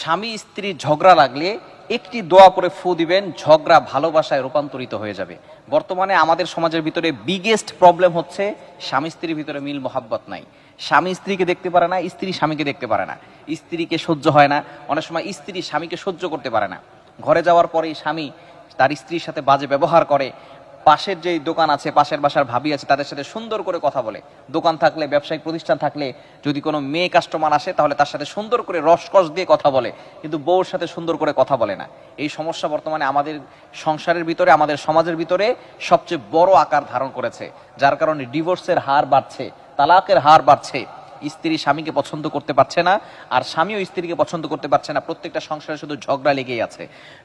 স্বামী স্ত্রী ঝগড়া লাগলে একটি দোয়া পরে ফু দিবেন, ঝগড়া ভালোবাসায় রূপান্তরিত হয়ে যাবে। বর্তমানে আমাদের সমাজের ভিতরে বিগেস্ট প্রবলেম হচ্ছে স্বামী স্ত্রীর ভিতরে মিল মোহাব্বত নাই। স্বামী স্ত্রীকে দেখতে পারে না, স্ত্রী স্বামীকে দেখতে পারে না। স্ত্রীকে সহ্য হয় না, অনেক সময় স্ত্রী স্বামীকে সহ্য করতে পারে না। ঘরে যাওয়ার পরেই স্বামী তার স্ত্রীর সাথে বাজে ব্যবহার করে পাশের যেই দোকান আছে, পাশের বাসার ভাবি আছে, তাদের সাথে সুন্দর করে কথা বলে। দোকান থাকলে, ব্যবসায়িক প্রতিষ্ঠান থাকলে, যদি কোনো মেয়ে কাস্টমার আসে, তাহলে তার সাথে সুন্দর করে রসকস দিয়ে কথা বলে, কিন্তু বউর সাথে সুন্দর করে কথা বলে না। এই সমস্যা বর্তমানে আমাদের সংসারের ভিতরে, আমাদের সমাজের ভিতরে সবচেয়ে বড় আকার ধারণ করেছে। যার কারণে ডিভোর্সের হার বাড়ছে, তালাকের হার বাড়ছে। স্ত্রী স্বামীকে পছন্দ করতে পারছে না, আর স্বামীও স্ত্রীকে পছন্দ করতে পারছে না। প্রত্যেকটা সংসারে শুধু ঝগড়া লেগেই আছে।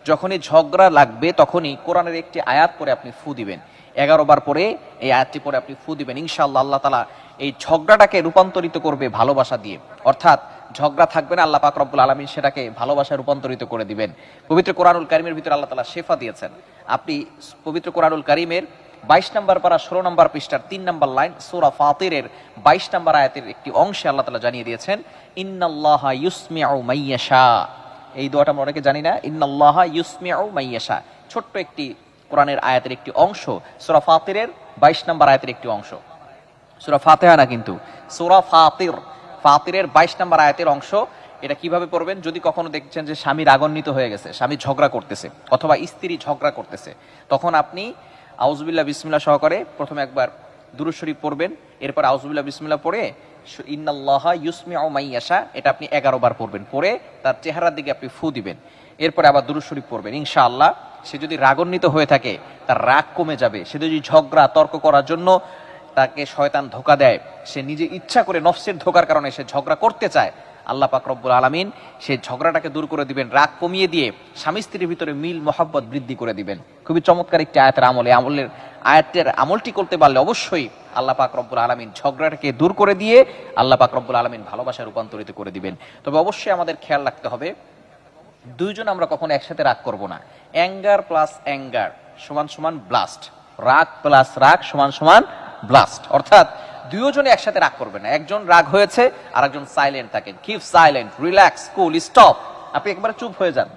যখনই ঝগড়া লাগবে, তখনই কোরআনের একটি আয়াত করে আপনি ফু দিবেন। এগারো বার পরে এই আয়াতটি পরে আপনি ফু দিবেন। ইনশাআল্লাহ আল্লাহ তালা এই ঝগড়াটাকে রূপান্তরিত করবে ভালোবাসা দিয়ে। অর্থাৎ ঝগড়া থাকবে না, আল্লাহ পাক রব্বুল আলমিন সেটাকে ভালোবাসায় রূপান্তরিত করে দিবেন। পবিত্র কোরআনুল কারিমের ভিতরে আল্লাহ তালা শেফা দিয়েছেন। আপনি পবিত্র কোরআনুল কারিমের বাইশ নম্বর পারা, ষোলো নম্বর পৃষ্ঠার তিন নম্বর লাইন সোরা ফাতিরের বাইশ নম্বর আয়াতের একটি অংশে আল্লাহ তালা জানিয়ে দিয়েছেন, ইন্নাল্লাহ ইউসমিউ মাইয়াশা এই দোয়াটা আমরা অনেকে জানি না, ইন্নাল্লাহ ইউসমিউ মাইয়াশা ছোট্ট একটি কোরআনের আয়াতের একটি অংশ, সোরা ফাতিরের বাইশ নম্বর আয়াতের একটি অংশ। সুরা ফাতেহা না কিন্তু, সুরা ফাতির, ফাতিরের বাইশ নম্বর আয়াতের অংশ, এটা কীভাবে পড়বেন? যদি কখনো দেখছেন যে স্বামী রাগান্বিত হয়ে গেছে, স্বামী ঝগড়া করতেছে, অথবা স্ত্রী ঝগড়া করতেছে, তখন আপনি আউজবিল্লাহ বিসমিল্লাহ সহকারে প্রথমে একবার দুরুশরী পড়বেন, এরপর আউজবিল্লাহ বিসমিল্লাহ পড়ে ইন্নাল্লাহ ইউসমি মাইয়াশা এটা আপনি এগারো বার পড়বেন, পড়ে তার চেহারার দিকে আপনি ফু দিবেন। এরপরে আবার দুরুশরী পড়বেন, ইনশাআল্লাহ সে যদি রাগান্বিত হয়ে থাকে, তার রাগ কমে যাবে, সে যদি ঝগড়া, তর্ক করার জন্য তাকে শয়তান ধোকা দেয়, সে নিজে ইচ্ছা করে নফসের ধোকার কারণে সে ঝগড়া করতে চায় আল্লাহ পাক রব্বুল আলমিন সেই ঝগড়াটাকে দূর করে দিবেন, রাগ কমিয়ে দিয়ে স্বামী স্ত্রীর ভিতরে মিল, মোহাব্বত বৃদ্ধি করে দিবেন। খুবই চমৎকার একটি আয়াতের আমলে, আমলের আয়াতের আমলটি করতে পারলে অবশ্যই আল্লাহ পাক রব্বুল আলমিন ঝগড়াটাকে দূর করে দিয়ে আল্লাহ পাক রব্বুল আলমিন ভালোবাসা রূপান্তরিত করে দিবেন। তবে অবশ্যই আমাদের খেয়াল রাখতে হবে, দুইজন আমরা কখনো একসাথে রাগ করব না। অ্যাঙ্গার প্লাস অ্যাঙ্গার সমান সমান ব্লাস্ট, রাগ প্লাস রাগ সমান সমান ব্লাস্ট। অর্থাৎ দুইজনে একসাথে রাগ করবে না। একজন রাগ হয়েছে আর একজন সাইলেন্ট থাকেন keep silent relax cool stop আপনি একবারে চুপ হয়ে যান।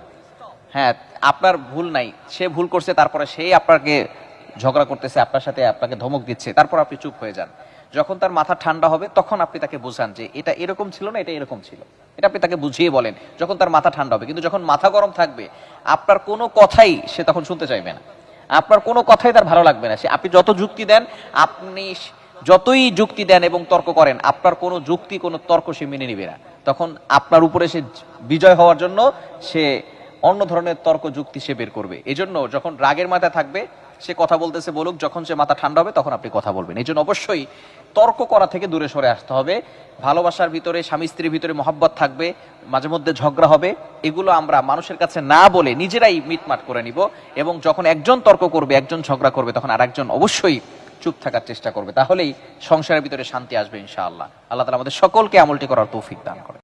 হ্যাঁ আপনার ভুল নাই। সে ভুল করছে, তারপরে সেই আপনাকে ঝগড়া করতেছে, আপনার সাথে আপনাকে ধমক দিচ্ছে, তারপর আপনি চুপ হয়ে যান। যখন তার মাথা ঠান্ডা হবে, তখন আপনি তাকে বোঝান যে এটা এরকম ছিল না, এটা এরকম ছিল। এটা আপনি তাকে বুঝিয়ে বলেন, যখন তার মাথা ঠান্ডা হবে। কিন্তু যখন মাথা গরম থাকবে, আপনার কোনো কথাই সে তখন শুনতে চাইবে না। আপনার কোনো কথাই তার ভালো লাগবে না। সে আপনি যত যুক্তি দেন, আপনি যতই যুক্তি দেন এবং তর্ক করেন, আপনার কোনো যুক্তি, কোনো তর্ক সে মেনে নিবে না। তখন আপনার উপরে সে বিজয় হওয়ার জন্য সে অন্য ধরনের তর্ক যুক্তি সে বের করবে। এজন্য যখন রাগের মাথায় থাকবে, সে কথা বলতেছে বলুক, যখন সে মাথা ঠান্ডা হবে, তখন আপনি কথা বলবেন। এই জন্য অবশ্যই তর্ক করা থেকে দূরে সরে আসতে হবে। ভালোবাসার ভিতরে, স্বামী স্ত্রীর ভিতরে মহাব্বত থাকবে, মাঝে মধ্যে ঝগড়া হবে, এগুলো আমরা মানুষের কাছে না বলে নিজেরাই মিটমাট করে নিব। এবং যখন একজন তর্ক করবে, একজন ঝগড়া করবে, তখন আরেকজন অবশ্যই চুপ থাকার চেষ্টা করবে, তাহলেই সংসারের ভিতরে শান্তি আসবে ইনশাআল্লাহ। আল্লাহ তালা আমাদের সকলকে আমলটি করার তৌফিক দান করে